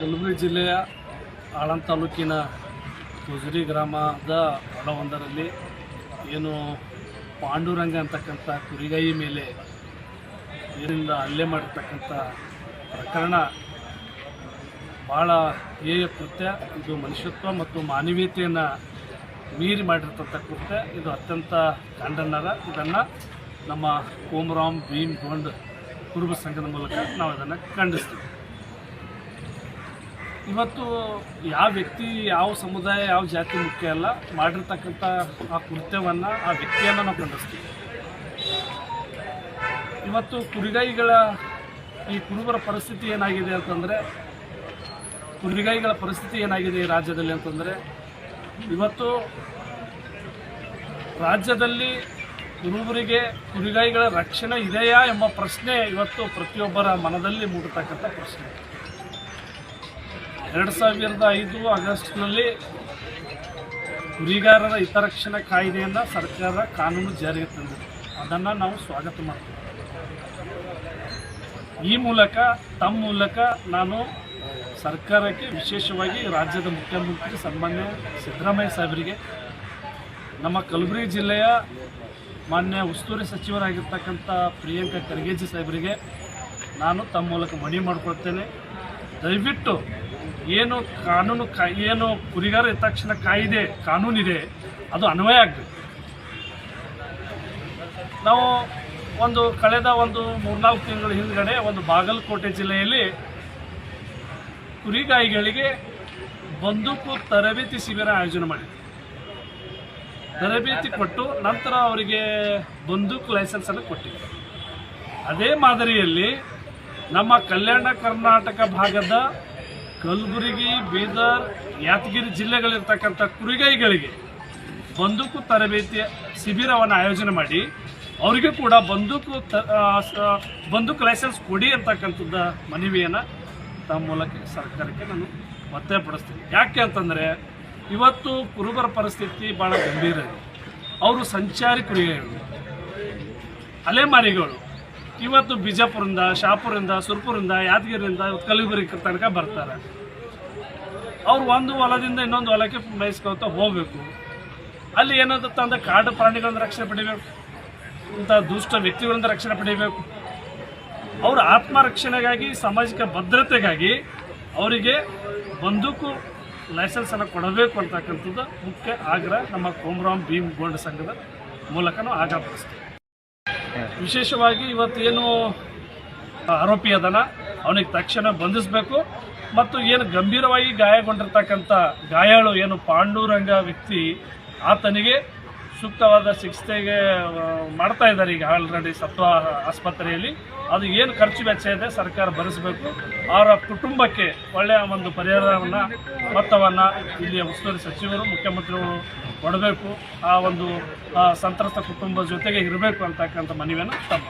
ಕಲಬುರಗಿ ಜಿಲ್ಲೆಯ ಆಳಂದ ತಾಲೂಕಿನ ಕುಜುರಿ ಗ್ರಾಮದ ಹೊಲವೊಂದರಲ್ಲಿ ಏನು ಪಾಂಡುರಂಗ ಅಂತಕ್ಕಂಥ ಕುರಿಗಾಯಿ ಮೇಲೆ ಇದರಿಂದ ಹಲ್ಲೆ ಮಾಡಿರ್ತಕ್ಕಂಥ ಪ್ರಕರಣ ಭಾಳ ಹೇಯ ಕೃತ್ಯ. ಇದು ಮನುಷ್ಯತ್ವ ಮತ್ತು ಮಾನವೀಯತೆಯನ್ನು ಮೀರಿ ಮಾಡಿರ್ತಕ್ಕಂಥ ಕೃತ್ಯ. ಇದು ಅತ್ಯಂತ ಖಂಡನರ ಇದನ್ನು ನಮ್ಮ ಕೋಮರಾಮ್ ಭೀಮ್ ಗೊಂಡ್ ಕುರುಬ ಸಂಘದ ಮೂಲಕ ನಾವು ಇದನ್ನು ಖಂಡಿಸ್ತೀವಿ. ಇವತ್ತು ಯಾವ ವ್ಯಕ್ತಿ, ಯಾವ ಸಮುದಾಯ, ಯಾವ ಜಾತಿ ಮುಖ್ಯ ಅಲ್ಲ, ಮಾಡಿರ್ತಕ್ಕಂಥ ಆ ಕೃತ್ಯವನ್ನು, ಆ ವ್ಯಕ್ತಿಯನ್ನು ನಾವು ಖಂಡಿಸ್ತೀವಿ. ಇವತ್ತು ಕುರಿಗಾಯಿಗಳ ಈ ಕುರುಬರ ಪರಿಸ್ಥಿತಿ ಏನಾಗಿದೆ ಅಂತಂದರೆ, ಕುರಿಗಾಯಿಗಳ ಪರಿಸ್ಥಿತಿ ಏನಾಗಿದೆ ಈ ರಾಜ್ಯದಲ್ಲಿ ಅಂತಂದರೆ, ಇವತ್ತು ರಾಜ್ಯದಲ್ಲಿ ಕುರುಬರಿಗೆ ಕುರಿಗಾಯಿಗಳ ರಕ್ಷಣೆ ಇದೆಯಾ ಎಂಬ ಪ್ರಶ್ನೆ ಇವತ್ತು ಪ್ರತಿಯೊಬ್ಬರ ಮನದಲ್ಲಿ ಮೂಡತಕ್ಕಂಥ ಪ್ರಶ್ನೆ. ಎರಡು ಸಾವಿರದ ಐದು ಆಗಸ್ಟ್ನಲ್ಲಿ ಗುರಿಗಾರರ ಹಿತರಕ್ಷಣಾ ಕಾಯ್ದೆಯನ್ನು ಸರ್ಕಾರ ಕಾನೂನು ಜಾರಿಗೆ ತಂದಿದೆ. ಅದನ್ನು ನಾವು ಸ್ವಾಗತ ಮಾಡ್ತೀವಿ. ಈ ಮೂಲಕ, ತಮ್ಮ ಮೂಲಕ ನಾನು ಸರ್ಕಾರಕ್ಕೆ ವಿಶೇಷವಾಗಿ ರಾಜ್ಯದ ಮುಖ್ಯಮಂತ್ರಿ ಸನ್ಮಾನ್ಯ ಸಿದ್ದರಾಮಯ್ಯ ಸಾಹೇಬರಿಗೆ, ನಮ್ಮ ಕಲಬುರಗಿ ಜಿಲ್ಲೆಯ ಮಾನ್ಯ ಉಸ್ತುವಾರಿ ಸಚಿವರಾಗಿರ್ತಕ್ಕಂಥ ಪ್ರಿಯಾಂಕಾ ಖರ್ಗೆಜಿ ಸಾಹೇಬರಿಗೆ ನಾನು ತಮ್ಮ ಮೂಲಕ ಮನವಿ ಮಾಡಿಕೊಳ್ತೇನೆ. ದಯವಿಟ್ಟು ಏನು ಕಾನೂನು ಕಾ, ಏನು ಕುರಿಗಾರ ತಕ್ಷಣ ಕಾಯಿದೆ, ಕಾನೂನಿದೆ, ಅದು ಅನ್ವಯ ಆಗಬೇಕು. ನಾವು ಒಂದು ಕಳೆದ ಒಂದು ಮೂರ್ನಾಲ್ಕು ತಿಂಗಳ ಹಿಂದ್ಗಡೆ ಒಂದು ಬಾಗಲಕೋಟೆ ಜಿಲ್ಲೆಯಲ್ಲಿ ಕುರಿಗಾಯಿಗಳಿಗೆ ಬಂದೂಕು ತರಬೇತಿ ಶಿಬಿರ ಆಯೋಜನೆ ಮಾಡಿದೆ ತರಬೇತಿ ಕೊಟ್ಟು ನಂತರ ಅವರಿಗೆ ಬಂದೂಕು ಲೈಸೆನ್ಸನ್ನು ಕೊಟ್ಟಿದ್ದೆ ಅದೇ ಮಾದರಿಯಲ್ಲಿ ನಮ್ಮ ಕಲ್ಯಾಣ ಕರ್ನಾಟಕ ಭಾಗದ ಕಲಬುರಗಿ, ಬೀದರ್, ಯಾದಗಿರಿ ಜಿಲ್ಲೆಗಳಿರ್ತಕ್ಕಂಥ ಕುರಿಗೈಗಳಿಗೆ ಬಂದೂಕು ತರಬೇತಿ ಶಿಬಿರವನ್ನು ಆಯೋಜನೆ ಮಾಡಿ ಅವರಿಗೆ ಕೂಡ ಬಂದೂಕು ಬಂದೂಕು ಲೈಸೆನ್ಸ್ ಕೊಡಿ ಅಂತಕ್ಕಂಥದ್ದ ಮನವಿಯನ್ನು ತಮ್ಮ ಮೂಲಕ ಸರ್ಕಾರಕ್ಕೆ ನಾನು ಒತ್ತಾಯಪಡಿಸ್ತೀನಿ ಯಾಕೆ ಅಂತಂದರೆ ಇವತ್ತು ಕುರುಬರ ಪರಿಸ್ಥಿತಿ ಭಾಳ ಗಂಭೀರ ಇದೆ. ಅವರು ಸಂಚಾರಿ ಕುರಿಗೈಗಳು ಅಲೆಮಾರಿಗಳು ಇವತ್ತು ಬಿಜಾಪುರದಿಂದ ಶಾಪುರಿಂದ ಸುರ್ಪುರಿಂದ ಯಾದಗಿರಿಯಿಂದ ಕಲಬುರಗಿ ತನಕ ಬರ್ತಾರೆ. ಅವ್ರು ಒಂದು ಹೊಲದಿಂದ ಇನ್ನೊಂದು ಹೊಲಕ್ಕೆ ಮೇಯಿಸ್ಕೊತ ಹೋಗಬೇಕು. ಅಲ್ಲಿ ಏನಾಗುತ್ತೆ ಅಂದ್ರೆ ಕಾಡು ಪ್ರಾಣಿಗಳಿಂದ ರಕ್ಷಣೆ ಪಡಿಬೇಕು. ಇಂಥ ದುಷ್ಟ ವ್ಯಕ್ತಿಗಳಿಂದ ರಕ್ಷಣೆ ಪಡಿಬೇಕು. ಅವರ ಆತ್ಮರಕ್ಷಣೆಗಾಗಿ, ಸಾಮಾಜಿಕ ಭದ್ರತೆಗಾಗಿ ಅವರಿಗೆ ಬಂದೂಕು ಲೈಸೆನ್ಸನ್ನು ಕೊಡಬೇಕು ಅಂತಕ್ಕಂಥದ್ದು ಮುಖ್ಯ ಆಗ್ರಹ ನಮ್ಮ ಕೋಮರಾಮ್ ಭೀಮ್ ಗೋಲ್ಡ್ ಸಂಘದ ಮೂಲಕ ನಾವು ಆಗ್ರಹಪಡಿಸ್ತೀವಿ ವಿಶೇಷವಾಗಿ ಇವತ್ತು ಏನು ಆರೋಪಿ ಅದನ ಅವನಿಗೆ ತಕ್ಷಣ ಬಂಧಿಸಬೇಕು. ಮತ್ತು ಏನು ಗಂಭೀರವಾಗಿ ಗಾಯಗೊಂಡಿರ್ತಕ್ಕಂಥ ಗಾಯಾಳು, ಏನು ಪಾಂಡುರಂಗ ವ್ಯಕ್ತಿ, ಆತನಿಗೆ ಸೂಕ್ತವಾದ ಚಿಕಿತ್ಸೆಗೆ ಮಾಡ್ತಾ ಇದ್ದಾರೆ ಈಗ ಆಲ್ರೆಡಿ ಸತ್ವ ಆಸ್ಪತ್ರೆಯಲ್ಲಿ. ಅದು ಏನು ಖರ್ಚು ವೆಚ್ಚ ಇದೆ ಸರ್ಕಾರ ಭರಿಸಬೇಕು. ಅವರ ಕುಟುಂಬಕ್ಕೆ ಒಳ್ಳೆಯ ಒಂದು ಪರಿಹಾರವನ್ನು, ಮೊತ್ತವನ್ನು ಇಲ್ಲಿಯ ಉಸ್ತುವಾರಿ ಸಚಿವರು ಮುಖ್ಯಮಂತ್ರಿಗಳು ಕೊಡಬೇಕು. ಆ ಒಂದು ಸಂತ್ರಸ್ತ ಕುಟುಂಬದ ಜೊತೆಗೆ ಇರಬೇಕು ಅಂತಕ್ಕಂಥ ಮನವಿಯನ್ನು ತಮ್ಮ